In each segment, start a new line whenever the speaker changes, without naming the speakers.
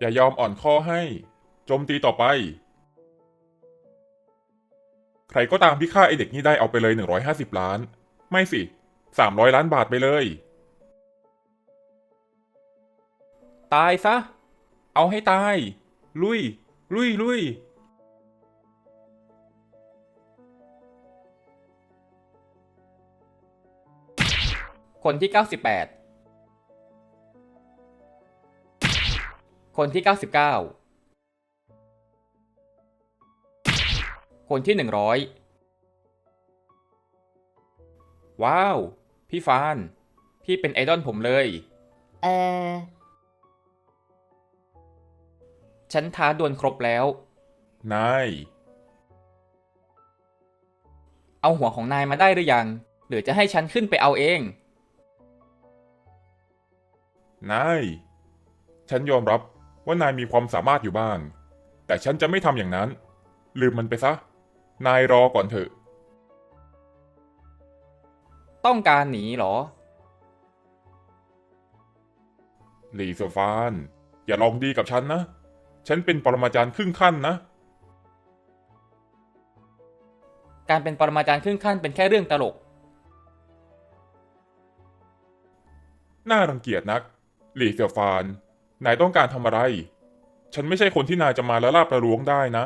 อย่ายอมอ่อนข้อให้ โจมตีต่อไป ใครก็ตามที่ฆ่าไอเด็กนี่ได้เอาไปเลย 150 ล้าน ไม่สิ 300 ล้านบาทไปเลย ตายซะ เอาให้ตาย ลุย ลุยลุย
คนที่ 98 คนที่ 99 คนที่ 100 ว้าว พี่ฟาน พี่เป็นไอดอลผมเลย
เออ
ฉันท้าดวลครบแล้ว
นาย
เอาหัวของนายมาได้หรือยัง หรือจะให้ฉันขึ้นไปเอาเอง
นาย ฉันยอมรับ ว่านายมีความสามารถอยู่บ้าง แต่ฉันจะไม่ทำอย่างนั้น ลืมมันไปซะ นายรอก่อนเถอะ
ต้องการหนีเหรอ
หลีโซฟาน อย่าลองดีกับฉันนะ ฉันเป็นปรมาจารย์ครึ่งขั้นนะ
การเป็นปรมาจารย์ครึ่งขั้นเป็นแค่เรื่องตลก
น่ารังเกียจนัก หลีเซียวฟาน นายต้องการทำอะไร ฉันไม่ใช่คนที่นายจะมาละลาบประลวงได้นะ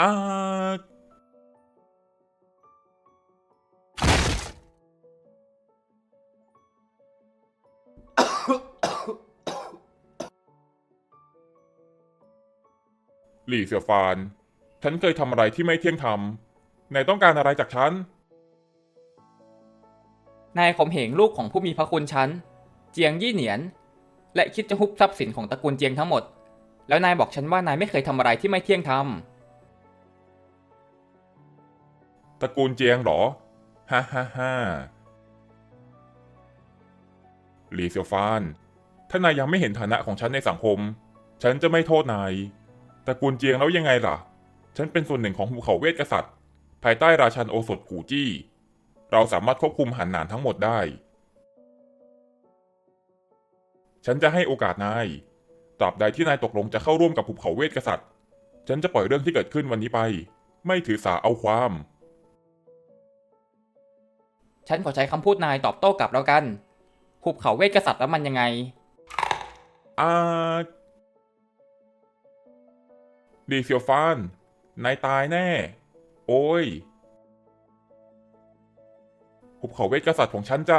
อาหลี่เสี่ยวฟาน ฉันเคยทำอะไรที่ไม่เที่ยงธรรม นายต้องการอะไรจากฉัน
นายข่มเหงลูกของผู้มีพระคุณฉัน เจียงยี่เหนียน และคิดจะฮุบทรัพย์สินของตระกูลเจียงทั้งหมด แล้วนายบอกฉันว่านายไม่เคยทำอะไรที่ไม่เที่ยงธรรม
ตระกูลเจียงหรอฮ่าฮ่าฮ่าหลีเซียวฟาน ถ้านายยังไม่เห็นฐานะของฉันในสังคม ฉันจะไม่โทษนายตระกูลเจียงแล้วยังไงล่ะ ฉันเป็นส่วนหนึ่งของภูเขาเวทกษัตริย์ ภายใต้ราชันโอสถกูจี้ เราสามารถควบคุมหันหนานทั้งหมดได้ ฉันจะให้โอกาสนาย ตราบใดที่นายตกลงจะเข้าร่วมกับภูเขาเวทกษัตริย์ ฉันจะปล่อยเรื่องที่เกิดขึ้นวันนี้ไป ไม่ถือสาเอาความ
ฉันขอใช้คำพูดนายตอบโต้กลับแล้วกันหุบเขาเวทกษัตริย์แล้วมันยังไง
อ่าดีเซียวฟาน นายตายแน่ โอ้ยหุบเขาเวทกษัตริย์ของฉันจะ